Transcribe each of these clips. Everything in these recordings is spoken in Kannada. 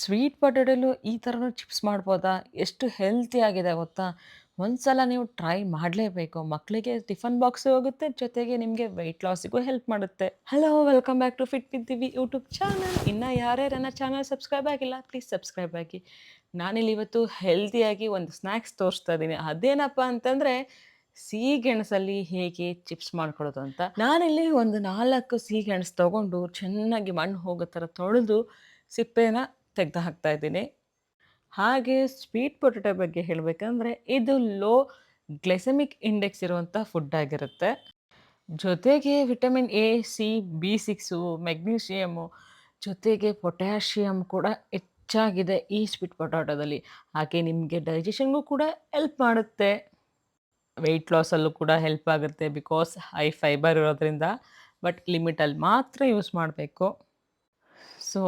ಸ್ವೀಟ್ ಪೊಟೆಟೊಲು ಈ ಥರನೂ ಚಿಪ್ಸ್ ಮಾಡ್ಬೋದಾ? ಎಷ್ಟು ಹೆಲ್ತಿ ಆಗಿದೆ ಗೊತ್ತಾ? ಒಂದ್ಸಲ ನೀವು ಟ್ರೈ ಮಾಡಲೇಬೇಕು. ಮಕ್ಕಳಿಗೆ ಟಿಫನ್ ಬಾಕ್ಸು ಹೋಗುತ್ತೆ, ಜೊತೆಗೆ ನಿಮಗೆ ವೆಯ್ಟ್ ಲಾಸಿಗೂ ಹೆಲ್ಪ್ ಮಾಡುತ್ತೆ. Hello welcome back to fit with Divi YouTube channel. ಇನ್ನು ಯಾರ್ಯಾರು ನನ್ನ ಚಾನಲ್ ಸಬ್ಸ್ಕ್ರೈಬ್ ಆಗಿಲ್ಲ ಪ್ಲೀಸ್ ಸಬ್ಸ್ಕ್ರೈಬ್ ಆಗಿ. ನಾನಿಲ್ಲಿ ಇವತ್ತು ಹೆಲ್ದಿಯಾಗಿ ಒಂದು ಸ್ನ್ಯಾಕ್ಸ್ ತೋರಿಸ್ತಾ ಇದ್ದೀನಿ. ಅದೇನಪ್ಪ ಅಂತಂದರೆ ಸಿಹಿಗೆಣಸಲ್ಲಿ ಹೇಗೆ ಚಿಪ್ಸ್ ಮಾಡ್ಕೊಳ್ಳೋದು ಅಂತ. ನಾನಿಲ್ಲಿ ಒಂದು ನಾಲ್ಕು ಸಿಹಿ ಗೆಣಸು ತೊಗೊಂಡು ಚೆನ್ನಾಗಿ ಮಣ್ಣು ಹೋಗೋ ಥರ ತೊಳೆದು ಸಿಪ್ಪೆನ ತೆಗ್ದು ಇದ್ದೀನಿ. ಹಾಗೆ ಸ್ವೀಟ್ ಪೊಟ್ಯಾಟೊ ಬಗ್ಗೆ ಹೇಳಬೇಕಂದ್ರೆ ಇದು ಲೋ ಗ್ಲೈಸೆಮಿಕ್ ಇಂಡೆಕ್ಸ್ ಇರುವಂಥ ಫುಡ್ ಆಗಿರುತ್ತೆ. ಜೊತೆಗೆ vitamin A, C, B six, magnesium ಜೊತೆಗೆ ಪೊಟ್ಯಾಷಿಯಮ್ ಕೂಡ ಹೆಚ್ಚಾಗಿದೆ ಈ ಸ್ವೀಟ್ ಪೊಟ್ಯಾಟೊದಲ್ಲಿ. ಹಾಗೆ ನಿಮಗೆ ಡೈಜೆಷನ್‌ಗೂ ಕೂಡ ಹೆಲ್ಪ್ ಮಾಡುತ್ತೆ. ವೆಯ್ಟ್ ಲಾಸಲ್ಲೂ ಕೂಡ ಹೆಲ್ಪ್ ಆಗುತ್ತೆ ಬಿಕಾಸ್ ಹೈ ಫೈಬರ್ ಇರೋದ್ರಿಂದ. ಬಟ್ ಲಿಮಿಟಲ್ಲಿ ಮಾತ್ರ ಯೂಸ್ ಮಾಡಬೇಕು. ಸೊ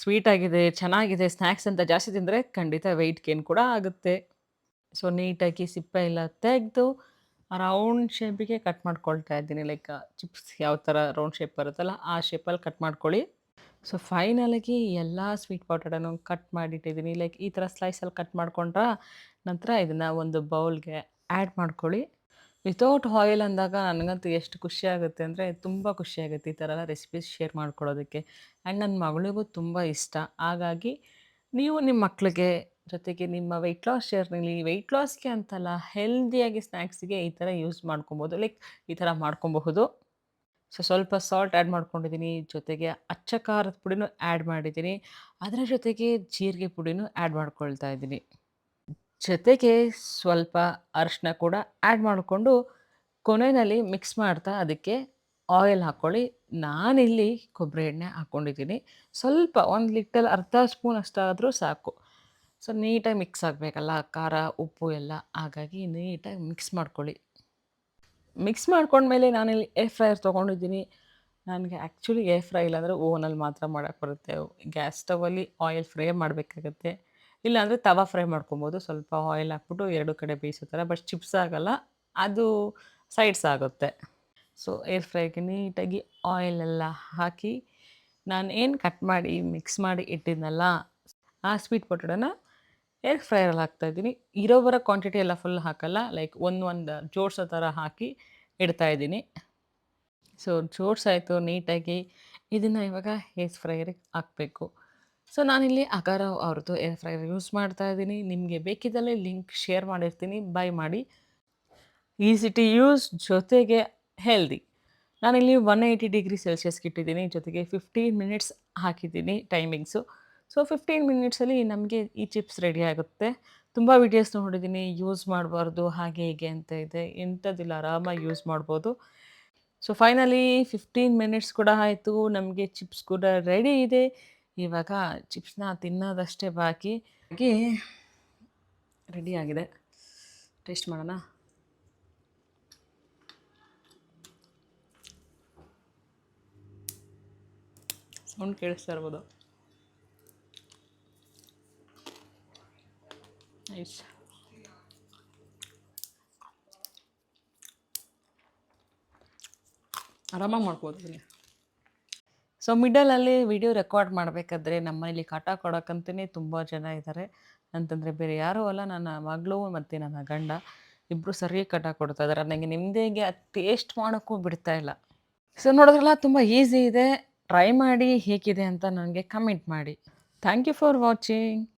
ಸ್ವೀಟ್ ಆಗಿದೆ, ಚೆನ್ನಾಗಿದೆ ಸ್ನ್ಯಾಕ್ಸ್ ಅಂತ ಜಾಸ್ತಿ ತಿಂದರೆ ಖಂಡಿತ ವೆಯ್ಟ್ ಗೇನ್ ಕೂಡ ಆಗುತ್ತೆ. ಸೊ ನೀಟಾಗಿ ಸಿಪ್ಪೆ ಎಲ್ಲ ತೆಗೆದು ರೌಂಡ್ ಶೇಪಿಗೆ ಕಟ್ ಮಾಡ್ಕೊಳ್ತಾ ಇದ್ದೀನಿ. ಲೈಕ್ ಚಿಪ್ಸ್ ಯಾವ ಥರ ರೌಂಡ್ ಶೇಪ್ ಬರುತ್ತಲ್ಲ ಆ ಶೇಪಲ್ಲಿ ಕಟ್ ಮಾಡ್ಕೊಳ್ಳಿ. ಸೊ ಫೈನಲಾಗಿ ಎಲ್ಲ ಸ್ವೀಟ್ ಪೌಡರನ್ನು ಕಟ್ ಮಾಡಿಟ್ಟಿದ್ದೀನಿ. ಲೈಕ್ ಈ ಥರ ಸ್ಲೈಸಲ್ಲಿ ಕಟ್ ಮಾಡಿಕೊಂಡ್ರ ನಂತರ ಇದನ್ನು ಒಂದು ಬೌಲ್ಗೆ ಆ್ಯಡ್ ಮಾಡ್ಕೊಳ್ಳಿ. ವಿತೌಟ್ ಆಯಿಲ್ ಅಂದಾಗ ನನಗಂತೂ ಎಷ್ಟು ಖುಷಿ ಆಗುತ್ತೆ ಅಂದರೆ ತುಂಬ ಖುಷಿಯಾಗುತ್ತೆ ಈ ಥರ ಎಲ್ಲ ರೆಸಿಪೀಸ್ ಶೇರ್ ಮಾಡ್ಕೊಳ್ಳೋದಕ್ಕೆ. ಆ್ಯಂಡ್ ನನ್ನ ಮಗಳಿಗೂ ತುಂಬ ಇಷ್ಟ. ಹಾಗಾಗಿ ನೀವು ನಿಮ್ಮ ಮಕ್ಕಳಿಗೆ ಜೊತೆಗೆ ನಿಮ್ಮ ವೆಯ್ಟ್ ಲಾಸ್ ಶೇರ್ನಲ್ಲಿ ವೆಯ್ಟ್ ಲಾಸ್‌ಗೆ ಅಂತಲ್ಲ ಹೆಲ್ದಿಯಾಗಿ ಸ್ನ್ಯಾಕ್ಸಿಗೆ ಈ ಥರ ಯೂಸ್ ಮಾಡ್ಕೊಬೋದು. ಲೈಕ್ ಈ ಥರ ಮಾಡ್ಕೊಬಹುದು. ಸೊ ಸ್ವಲ್ಪ ಸಾಲ್ಟ್ ಆ್ಯಡ್ ಮಾಡ್ಕೊಂಡಿದ್ದೀನಿ. ಜೊತೆಗೆ ಅಚ್ಚ ಖಾರದ ಪುಡಿನೂ ಆ್ಯಡ್ ಮಾಡಿದ್ದೀನಿ. ಅದರ ಜೊತೆಗೆ ಜೀರಿಗೆ ಪುಡಿನೂ ಆ್ಯಡ್ ಮಾಡ್ಕೊಳ್ತಾ ಇದ್ದೀನಿ. ಜೊತೆಗೆ ಸ್ವಲ್ಪ ಅರಿಶಿನ ಕೂಡ ಆ್ಯಡ್ ಮಾಡಿಕೊಂಡು ಕೊನೆಯಲ್ಲಿ ಮಿಕ್ಸ್ ಮಾಡ್ತಾ ಅದಕ್ಕೆ ಆಯಿಲ್ ಹಾಕ್ಕೊಳ್ಳಿ. ನಾನಿಲ್ಲಿ ಕೊಬ್ಬರಿ ಎಣ್ಣೆ ಹಾಕ್ಕೊಂಡಿದ್ದೀನಿ. ಸ್ವಲ್ಪ ಒಂದು ಲಿಟಲ್ ಅರ್ಧ ಸ್ಪೂನ್ ಅಷ್ಟಾದರೂ ಸಾಕು. ಸೊ ನೀಟಾಗಿ ಮಿಕ್ಸ್ ಆಗಬೇಕಲ್ಲ ಖಾರ, ಉಪ್ಪು ಎಲ್ಲ. ಹಾಗಾಗಿ ನೀಟಾಗಿ ಮಿಕ್ಸ್ ಮಾಡ್ಕೊಳ್ಳಿ. ಮಿಕ್ಸ್ ಮಾಡ್ಕೊಂಡ್ಮೇಲೆ ನಾನಿಲ್ಲಿ ಏರ್ ಫ್ರೈಯರ್ ತೊಗೊಂಡಿದ್ದೀನಿ. ನನಗೆ ಆ್ಯಕ್ಚುಲಿ ಏರ್ ಫ್ರೈ ಇಲ್ಲಾಂದರೆ ಓವನಲ್ಲಿ ಮಾತ್ರ ಮಾಡೋಕ್ಕೆ ಬರುತ್ತೆ. ಗ್ಯಾಸ್ ಸ್ಟವಲ್ಲಿ ಆಯಿಲ್ ಫ್ರೈ ಮಾಡಬೇಕಾಗತ್ತೆ. ಇಲ್ಲಾಂದರೆ ತವಾ ಫ್ರೈ ಮಾಡ್ಕೊಬೋದು. ಸ್ವಲ್ಪ ಆಯಿಲ್ ಹಾಕ್ಬಿಟ್ಟು ಎರಡು ಕಡೆ ಬೇಯಿಸೋ ಥರ. ಬಟ್ ಚಿಪ್ಸ್ ಆಗಲ್ಲ. ಅದು ಸೈಡ್ಸ್ ಆಗುತ್ತೆ. ಸೊ ಏರ್ ಫ್ರೈಗೆ ನೀಟಾಗಿ ಆಯಿಲ್ ಎಲ್ಲ ಹಾಕಿ, ನಾನು ಏನು ಕಟ್ ಮಾಡಿ ಮಿಕ್ಸ್ ಮಾಡಿ ಇಟ್ಟಿದ್ನಲ್ಲ, ಆ ಸ್ವೀಟ್ ಪೊಟೆಟೊನ ಏರ್ ಫ್ರೈಯರಲ್ಲಿ ಹಾಕ್ತಾಯಿದ್ದೀನಿ. ಬರೋ ಕ್ವಾಂಟಿಟಿ ಎಲ್ಲ ಫುಲ್ ಹಾಕಲ್ಲ. ಲೈಕ್ ಒಂದು ಒಂದು ಜೋಡಿಸೋ ಥರ ಹಾಕಿ ಇಡ್ತಾ ಇದ್ದೀನಿ. ಸೊ ಜೋಡ್ಸಾಯಿತು, ನೀಟಾಗಿ. ಇದನ್ನು ಇವಾಗ ಏರ್ ಫ್ರೈಯರಿಗೆ ಹಾಕಬೇಕು. ಸೊ, ನಾನಿಲ್ಲಿ ಅಗಾರ ಅವ್ರದ್ದು ಏರ್ ಫ್ರೈಯರ್ ಯೂಸ್ ಮಾಡ್ತಾ ಇದ್ದೀನಿ. ನಿಮಗೆ ಬೇಕಿದ್ದಲ್ಲೇ ಲಿಂಕ್ ಶೇರ್ ಮಾಡಿರ್ತೀನಿ. ಬೈ ಮಾಡಿ. ಈಸಿ ಟು ಯೂಸ್ ಜೊತೆಗೆ ಹೆಲ್ದಿ. ನಾನಿಲ್ಲಿ 180 ಡಿಗ್ರಿ ಸೆಲ್ಸಿಯಸ್‌ಗೆ ಇಟ್ಟಿದ್ದೀನಿ. ಜೊತೆಗೆ 15 ಮಿನಿಟ್ಸ್ ಹಾಕಿದ್ದೀನಿ ಟೈಮಿಂಗ್ಸು. ಸೊ 15 ಮಿನಿಟ್ಸಲ್ಲಿ ನಮಗೆ ಈ ಚಿಪ್ಸ್ ರೆಡಿ ಆಗುತ್ತೆ. ತುಂಬ ವಿಡಿಯೋಸ್ ನೋಡಿದ್ದೀನಿ ಯೂಸ್ ಮಾಡಬಾರ್ದು, ಹಾಗೆ ಹೀಗೆ ಅಂತ ಇದೆ. ಇಂಥದ್ದಿಲ್ಲ, ಆರಾಮಾಗಿ ಯೂಸ್ ಮಾಡ್ಬೋದು. ಸೊ ಫೈನಲಿ 15 ಮಿನಿಟ್ಸ್ ಕೂಡ ಆಯಿತು. ನಮಗೆ ಚಿಪ್ಸ್ ಕೂಡ ರೆಡಿ ಇದೆ. ಇವಾಗ ಚಿಪ್ಸ್‌ನ ತಿನ್ನೋದಷ್ಟೇ ಬಾಕಿ. ಹಾಗೆ ರೆಡಿ ಆಗಿದೆ. ಟೇಸ್ಟ್ ಮಾಡೋಣ? ಸೌಂಡ್ ಕೇಳಿಸ್ತಾ ಇರ್ಬೋದು. ನೈಸ್. ಆರಾಮಾಗಿ ಇದನ್ನ. ಸೊ ಮಿಡಲಲ್ಲಿ ವಿಡಿಯೋ ರೆಕಾರ್ಡ್ ಮಾಡಬೇಕಾದ್ರೆ ನಮ್ಮನೇಲಿ ಕಾಟ ಕೊಡೋಕ್ಕಂತನೇ ತುಂಬ ಜನ ಇದ್ದಾರೆ. ಅಂತಂದರೆ ಬೇರೆ ಯಾರೂ ಅಲ್ಲ, ನನ್ನ ಮಗಳು ಮತ್ತು ನನ್ನ ಗಂಡ. ಇಬ್ಬರು ಸರಿಯಾಗಿ ಕಟ ಕೊಡ್ತಾ ಇದ್ದಾರೆ. ನನಗೆ ನಿಮ್ಮದೇಗೆ ಅದು ಟೇಸ್ಟ್ ಮಾಡೋಕ್ಕೂ ಬಿಡ್ತಾ ಇಲ್ಲ. ಸೊ ನೋಡಿದ್ರಲ್ಲ, ತುಂಬ ಈಸಿ ಇದೆ. ಟ್ರೈ ಮಾಡಿ ಹೇಗಿದೆ ಅಂತ ನನಗೆ ಕಮೆಂಟ್ ಮಾಡಿ. Thank you for watching.